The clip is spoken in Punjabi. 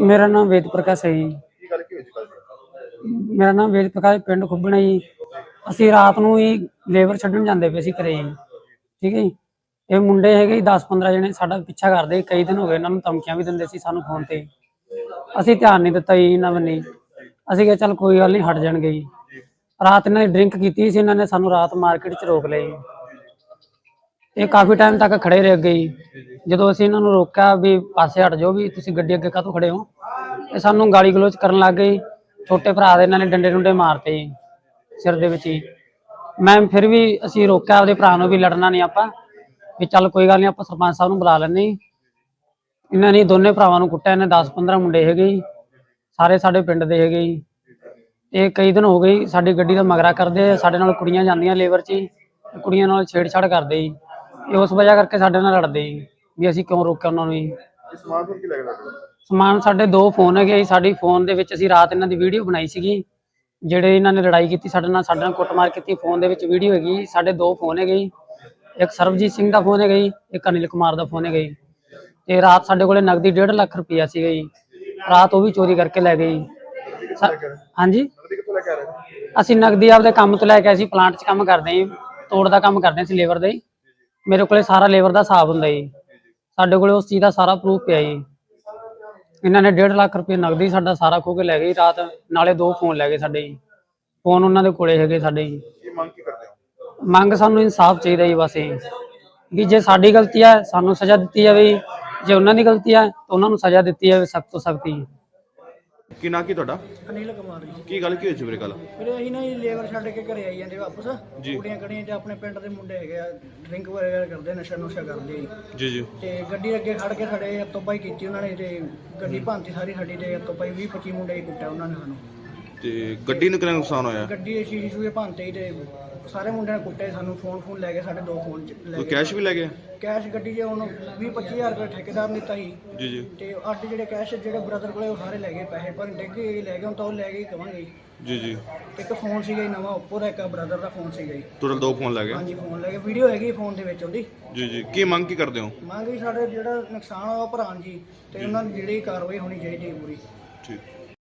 ਮੇਰਾ ਨਾਮ ਵੇਦ ਪ੍ਰਕਾਸ਼ ਹੈ ਜੀ। ਕੀ ਗੱਲ ਕੀ ਹੋਈ ਸੀ ਕੱਲ ਮੇਰਾ ਨਾਮ ਵੇਦ ਪ੍ਰਕਾਸ਼ ਪਿੰਡ ਖੁੱਬਣਾ ਜੀ। ਅਸੀਂ ਰਾਤ ਨੂੰ ਹੀ ਲੇਬਰ ਛੱਡਣ ਜਾਂਦੇ ਪਏ ਸੀ ਘਰੇ। ਜੀ ਠੀਕ ਹੈ ਜੀ? ਇਹ ਮੁੰਡੇ ਹੈਗੇ 10-15 ਜਣੇ ਸਾਡਾ ਪਿੱਛਾ ਕਰਦੇ ਕਈ ਦਿਨ ਹੋ ਗਏ ਇਹਨਾਂ ਨੂੰ ਧਮਕੀਆਂ ਵੀ ਦਿੰਦੇ ਸੀ ਸਾਨੂੰ ਫੋਨ ਤੇ। ਅਸੀਂ ਧਿਆਨ ਨਹੀਂ ਦਿੱਤਾ ਜੀ ਇਹਨਾਂ ਬੰਨੇ ਅਸੀਂ ਕਿਹਾ ਚੱਲ ਕੋਈ ਗੱਲ ਨਹੀਂ ਹਟ ਜਾਣਗੇ ਜੀ। ਰਾਤ ਇਹਨਾਂ ਨੇ ਡਰਿੰਕ ਕੀਤੀ ਸੀ ਇਹਨਾਂ ਨੇ ਸਾਨੂੰ ਰਾਤ ਮਾਰਕੀਟ 'ਚ ਰੋਕ ਲਿਆ ਜੀ। ਇਹ ਕਾਫੀ ਟਾਈਮ ਤੱਕ ਖੜੇ ਰਹੇ ਗਏ ਜੀ। ਜਦੋਂ ਅਸੀਂ ਇਹਨਾਂ ਨੂੰ ਰੋਕਿਆ ਵੀ ਪਾਸੇ ਹਟ ਜਾਓ ਵੀ ਤੁਸੀਂ ਗੱਡੀ ਅੱਗੇ ਕਾਹਤੋਂ ਖੜੇ ਹੋ ਇਹ ਸਾਨੂੰ ਗਾਲੀ ਗਲੋਚ ਕਰਨ ਲੱਗ ਗਏ। ਛੋਟੇ ਭਰਾ ਦੇ ਇਹਨਾਂ ਨੇ ਡੰਡੇ ਡੁੰਡੇ ਮਾਰਤੇ ਜੀ, ਸਿਰ ਦੇ ਵਿੱਚ ਹੀ। ਮੈਂ ਫਿਰ ਵੀ ਅਸੀਂ ਰੋਕਿਆ, ਆਪਦੇ ਭਰਾ ਨੂੰ ਵੀ ਲੜਨਾ ਨਹੀਂ ਆਪਾਂ, ਵੀ ਚੱਲ ਕੋਈ ਗੱਲ ਨਹੀਂ, ਆਪਾਂ ਸਰਪੰਚ ਸਾਹਿਬ ਨੂੰ ਬੁਲਾ ਲੈਂਦੇ ਜੀ ਇਹਨਾਂ ਨੇ ਦੋਨੇ ਭਰਾਵਾਂ ਨੂੰ ਕੁੱਟਿਆ, ਇਹਨੇ 10 15 ਮੁੰਡੇ ਹੈਗੇ ਜੀ, ਸਾਰੇ ਸਾਡੇ ਪਿੰਡ ਦੇ ਹੈਗੇ ਜੀ। ਇਹ ਕਈ ਦਿਨ ਹੋ ਗਏ ਸਾਡੀ ਗੱਡੀ ਦਾ ਮਗਰਾ ਕਰਦੇ ਸਾਡੇ ਨਾਲ ਕੁੜੀਆਂ ਜਾਂਦੀਆਂ ਲੇਬਰ 'ਚ ਜੀ ਕੁੜੀਆਂ ਨਾਲ ਛੇੜਛਾੜ ਕਰਦੇ ਜੀ। ਇਹ ਉਸ ਵਜ੍ਹਾ ਕਰਕੇ ਸਾਡੇ ਨਾਲ ਲੜਦੇ ਜੀ। ਵੀ ਅਸੀਂ ਕਿਉਂ ਰੋਕਿਆ ਉਹਨਾਂ ਨੂੰ ਜੀ? ਸਮਾਨ ਤੋਂ ਕੀ ਲੱਗਦਾ ਤੁਹਾਨੂੰ ਸਮਾਨ ਸਾਡੇ ਦੋ ਫੋਨ ਹੈਗੇ ਜੀ ਸਾਡੀ ਫੋਨ ਦੇ ਵਿੱਚ ਅਸੀਂ ਰਾਤ ਇਹਨਾਂ ਦੀ ਵੀਡੀਓ ਬਣਾਈ ਸੀਗੀ। ਜਿਹੜੇ ਇਹਨਾਂ ਨੇ ਲੜਾਈ ਕੀਤੀ ਸਾਡੇ ਨਾਲ ਸਾਡੇ ਨਾਲ ਕੁੱਟਮਾਰ ਕੀਤੀ ਫੋਨ ਦੇ ਵਿੱਚ ਵੀਡੀਓ ਹੈਗੀ। ਸਾਡੇ ਦੋ ਫੋਨ ਹੈਗੇ ਜੀ। ਇੱਕ ਸਰਬਜੀਤ ਸਿੰਘ ਦਾ ਫੋਨ ਹੈਗਾ ਜੀ ਇੱਕ ਅਨਿਲ ਕੁਮਾਰ ਦਾ ਫੋਨ ਹੈਗਾ ਜੀ। ਤੇ ਰਾਤ ਸਾਡੇ ਕੋਲੇ ਨਗਦੀ 1.5 ਲੱਖ ਰੁਪਈਆ ਸੀਗਾ ਜੀ। ਰਾਤ ਉਹ ਵੀ ਚੋਰੀ ਕਰਕੇ ਲੈ ਗਏ ਜੀ। ਸਾ- ਹਾਂਜੀ? ਅਸੀਂ ਨਗਦੀ ਆਪਦੇ ਕੰਮ ਤੋਂ ਲੈ ਕੇ ਅਸੀਂ ਪਲਾਂਟ 'ਚ ਕੰਮ ਕਰਦੇ ਹਾਂ ਜੀ ਤੋੜ ਦਾ ਕੰਮ ਕਰਦੇ ਅਸੀਂ ਲੇਬਰ ਦਾ। ਜੀ ਮੇਰੇ ਕੋਲੇ ਸਾਰਾ ਲੇਬਰ ਦਾ ਹਿਸਾਬ ਹੁੰਦਾ ਜੀ। ਸਾਡੇ ਕੋਲੇ ਉਸ ਚੀਜ਼ ਦਾ ਸਾਰਾ ਪ੍ਰੂਫ ਪਿਆ ਜੀ। ਇਹਨਾਂ ਨੇ 1.5 ਲੱਖ ਰੁਪਏ ਨਗਦੀ ਸਾਡਾ ਸਾਰਾ ਖੋ ਕੇ ਲੈ ਗਏ ਜੀ ਰਾਤ ਨਾਲੇ ਦੋ ਫੋਨ ਲੈ ਗਏ ਸਾਡੇ ਜੀ। ਫੋਨ ਉਹਨਾਂ ਦੇ ਕੋਲੇ ਹੈਗੇ ਸਾਡੇ ਜੀ। ਕੀ ਮੰਗ ਕੀ ਕਰਦੇ ਹੋ? ਮੰਗ ਸਾਨੂੰ ਇਨਸਾਫ ਚਾਹੀਦਾ ਜੀ ਬਸ ਇਹ। ਵੀ ਜੇ ਸਾਡੀ ਗਲਤੀ ਹੈ ਸਾਨੂੰ ਸਜ਼ਾ ਦਿੱਤੀ ਜਾਵੇ ਜੀ। ਉਹਨਾਂ ਦੀ ਗਲਤੀ ਹੈ ਤਾਂ ਉਹਨਾਂ ਨੂੰ ਸਜ਼ਾ ਦਿੱਤੀ ਜਾਵੇ ਸਖਤ ਤੋਂ ਸਖਤ ਜੀ। ਕੀ ਨਾਂ ਕੀ ਤੁਹਾਡਾ? ਅਨਿਲ ਕੁਮਾਰ ਜੀ। ਕੀ ਗੱਲ ਕੀ ਹੋਈ ਸੀ ਵੀਰੇ ਕੱਲ ਵੀਰੇ ਅਸੀਂ ਨਾ ਜੀ ਲੇਬਰ ਛੱਡ ਕੇ ਘਰੇ ਆਈ ਜਾਂਦੇ ਵਾਪਸ। ਜੀ। ਕੁੜੀਆਂ ਕੜੀਆਂ ਤੇ ਆਪਣੇ ਪਿੰਡ ਦੇ ਮੁੰਡੇ ਹੈਗੇ ਆ ਡਰਿੰਕ ਵਗੈਰਾ ਕਰਦੇ ਨਸ਼ਾ ਨੁਸ਼ਾ ਕਰਦੇ ਜੀ ਜੀ ਜੀ। ਤੇ ਗੱਡੀ ਅੱਗੇ ਖੜ ਕੇ ਸਾਡੇ ਹੱਥੋਂ ਪਾਈ ਕੀਤੀ ਉਹਨਾਂ ਨੇ ਤੇ ਗੱਡੀ ਭੰਤੀ ਸਾਰੀ ਸਾਡੀ ਤੇ ਹੱਥੋਂ ਪਾਈ 20 25 ਮੁੰਡੇ ਹੀ ਕੁੱਟਿਆ ਉਹਨਾਂ ਨੇ ਸਾਨੂੰ। ਤੇ ਗੱਡੀ ਨੂੰ ਕਿੰਨਾ ਨੁਕਸਾਨ ਹੋਇਆ? ਗੱਡੀ ਦੇ ਸ਼ੀਸ਼ੇ ਸ਼ੂਏ ਭੰਤੇ ਹੀ ਤੇ ਸਾਰੇ ਮੁੰਡਿਆਂ ਨੇ ਕੁੱਟੇ ਸਾਨੂੰ ਫੋਨ ਫੋਨ ਲੈ ਕੇ ਸਾਡੇ ਦੋ ਫੋਨ ਲੈ ਕੋਈ ਗਏ। ਕੈਸ਼ ਵੀ ਲੈ ਗਿਆ ਕੈਸ਼ ਗੱਡੀ 'ਚ ਹੁਣ 20 25000 ਰੁਪਏ ਠੇਕੇਦਾਰ ਨੇ ਦਿੱਤਾ ਸੀ। ਜੀ ਜੀ। ਤੇ ਅੱਡ ਜਿਹੜੇ ਕੈਸ਼ ਜਿਹੜੇ ਬ੍ਰਦਰ ਕੋਲੇ ਉਹ ਸਾਰੇ ਲੈ ਗਏ ਪੈਸੇ ਪਰ ਡਿੱਗ ਗਏ ਲੈ ਗਏ ਹੁਣ ਤਾਂ ਉਹ ਲੈ ਗਏ ਹੀ ਕਵਾਂਗੇ ਜੀ। ਜੀ ਜੀ। ਇੱਕ ਫੋਨ ਸੀਗਾ ਜੀ ਨਵਾਂ Oppo ਦਾ ਇੱਕ ਬ੍ਰਦਰ ਦਾ ਫੋਨ ਸੀਗਾ ਜੀ। ਟੋਟਲ ਦੋ ਫੋਨ ਲੈ ਗਏ? ਹਾਂਜੀ ਫੋਨ ਲੈ ਕੇ ਵੀਡੀਓ ਹੈਗੀ ਫੋਨ ਦੇ ਵਿੱਚ ਉਹਦੀ। ਜੀ ਜੀ। ਕੀ ਮੰਗ ਕੀ ਕਰਦੇ ਹੋ? ਮੰਗ ਵੀ ਸਾਡੇ ਜਿਹੜਾ ਨੁਕਸਾਨ ਹੋਇਆ ਉਹ ਭਰਾਨ ਜੀ ਤੇ ਉਹਨਾਂ ਦੀ ਜਿਹੜੀ ਕਾਰਵਾਈ ਹੋਣੀ ਚਾਹੀਦੀ ਹੈ ਪੂਰੀ। ਠੀਕ।